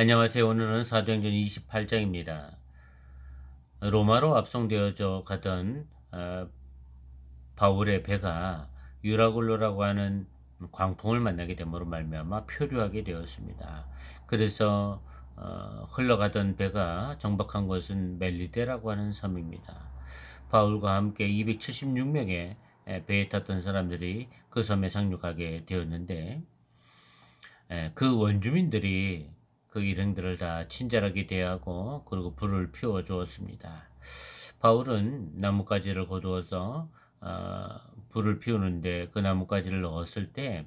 안녕하세요. 오늘은 사도행전 28장입니다. 로마로 압송되어져 가던 어, 바울의 배가 유라굴로라고 하는 광풍을 만나게 됨으로 말미암아 표류하게 되었습니다. 그래서 어, 흘러가던 배가 정박한 곳은 멜리데라고 하는 섬입니다. 바울과 함께 276명의 배에 탔던 사람들이 그 섬에 상륙하게 되었는데 에, 그 원주민들이 그 일행들을 다 친절하게 대하고 그리고 불을 피워 주었습니다. 바울은 나뭇가지를 거두어서 어, 불을 피우는데 그 나뭇가지를 넣었을 때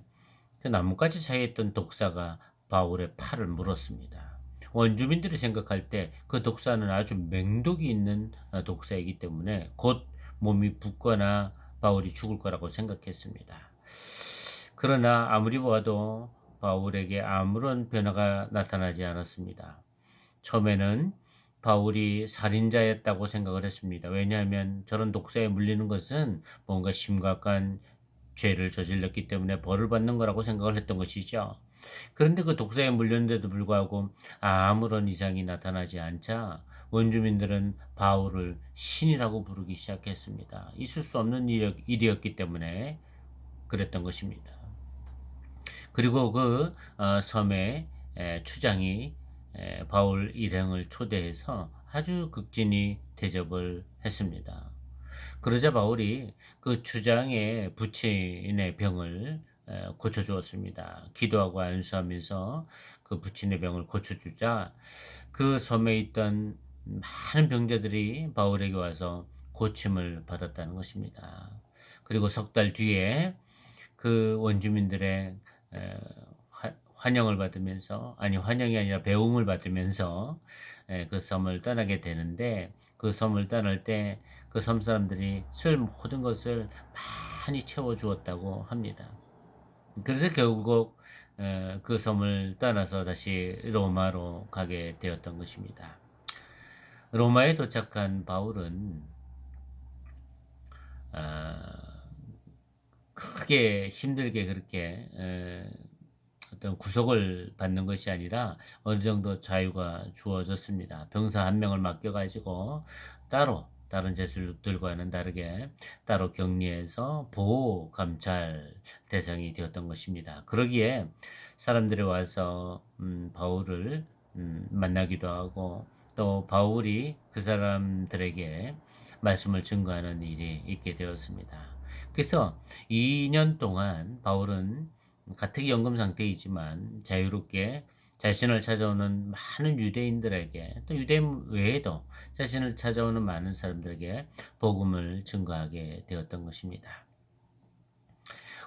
그 나뭇가지 사이에 있던 독사가 바울의 팔을 물었습니다. 원주민들이 생각할 때 그 독사는 아주 맹독이 있는 어, 독사이기 때문에 곧 몸이 붓거나 바울이 죽을 거라고 생각했습니다. 그러나 아무리 봐도 바울에게 아무런 변화가 나타나지 않았습니다. 처음에는 바울이 살인자였다고 생각을 했습니다. 왜냐하면 저런 독사에 물리는 것은 뭔가 심각한 죄를 저질렀기 때문에 벌을 받는 거라고 생각을 했던 것이죠. 그런데 그 독사에 물렸는데도 불구하고 아무런 이상이 나타나지 않자 원주민들은 바울을 신이라고 부르기 시작했습니다. 있을 수 없는 일이었기 때문에 그랬던 것입니다. 그리고 그 어, 섬의 추장이 바울 일행을 초대해서 아주 극진히 대접을 했습니다. 그러자 바울이 그 주장의 부친의 병을 고쳐주었습니다. 기도하고 안수하면서 그 부친의 병을 고쳐주자 그 섬에 있던 많은 병자들이 바울에게 와서 고침을 받았다는 것입니다. 그리고 석 달 뒤에 그 원주민들의 환영을 받으면서 아니 환영이 아니라 배웅을 받으면서 그 섬을 떠나게 되는데 그 섬을 떠날 때 그 섬 사람들이 쓸 모든 것을 많이 채워 주었다고 합니다. 그래서 결국 그 섬을 떠나서 다시 로마로 가게 되었던 것입니다. 로마에 도착한 바울은 아, 크게 힘들게 그렇게 어떤 구속을 받는 것이 아니라 어느 정도 자유가 주어졌습니다. 병사 한 명을 맡겨가지고 따로 다른 제수들과는 다르게 따로 격리해서 보호 감찰 대상이 되었던 것입니다. 그러기에 사람들이 와서 음, 바울을 음, 만나기도 하고 또 바울이 그 사람들에게 말씀을 증거하는 일이 있게 되었습니다. 그래서 2년 동안 바울은 가택 연금 상태이지만 자유롭게 자신을 찾아오는 많은 유대인들에게 또 유대인 외에도 자신을 찾아오는 많은 사람들에게 복음을 증거하게 되었던 것입니다.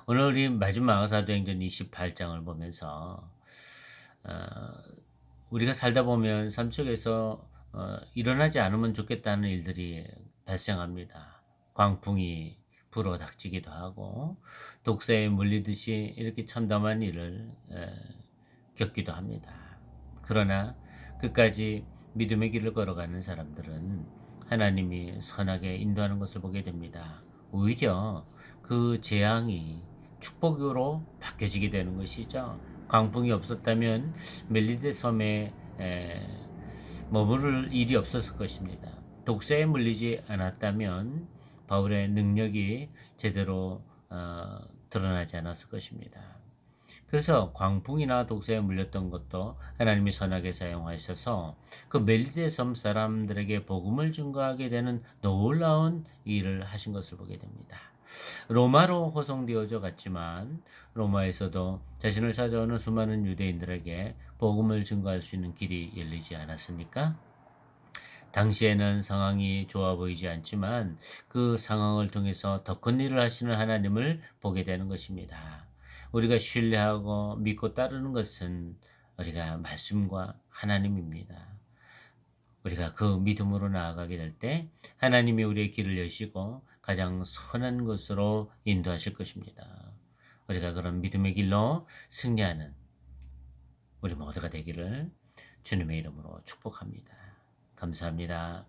오늘 우리 마지막 사도행전 28장을 보면서 어, 우리가 살다 보면 삶 속에서 어, 일어나지 않으면 좋겠다는 일들이 발생합니다. 광풍이 불어 닥치기도 하고 독사에 물리듯이 이렇게 참담한 일을 에, 겪기도 합니다. 그러나 끝까지 믿음의 길을 걸어가는 사람들은 하나님이 선하게 인도하는 것을 보게 됩니다. 오히려 그 재앙이 축복으로 바뀌어지게 되는 것이죠. 광풍이 없었다면 멜리데 섬에 에, 머무를 일이 없었을 것입니다. 독사에 물리지 않았다면 바울의 능력이 제대로 어, 드러나지 않았을 것입니다. 그래서 광풍이나 독사에 물렸던 것도 하나님이 선하게 사용하셔서 그 멜리데 섬 사람들에게 복음을 증거하게 되는 놀라운 일을 하신 것을 보게 됩니다. 로마로 호송되어져 갔지만 로마에서도 자신을 찾아오는 수많은 유대인들에게 복음을 증거할 수 있는 길이 열리지 않았습니까? 당시에는 상황이 좋아 보이지 않지만 그 상황을 통해서 더 큰 일을 하시는 하나님을 보게 되는 것입니다. 우리가 신뢰하고 믿고 따르는 것은 우리가 말씀과 하나님입니다. 우리가 그 믿음으로 나아가게 될 때 하나님이 우리의 길을 여시고 가장 선한 것으로 인도하실 것입니다. 우리가 그런 믿음의 길로 승리하는 우리 모두가 되기를 주님의 이름으로 축복합니다. 감사합니다.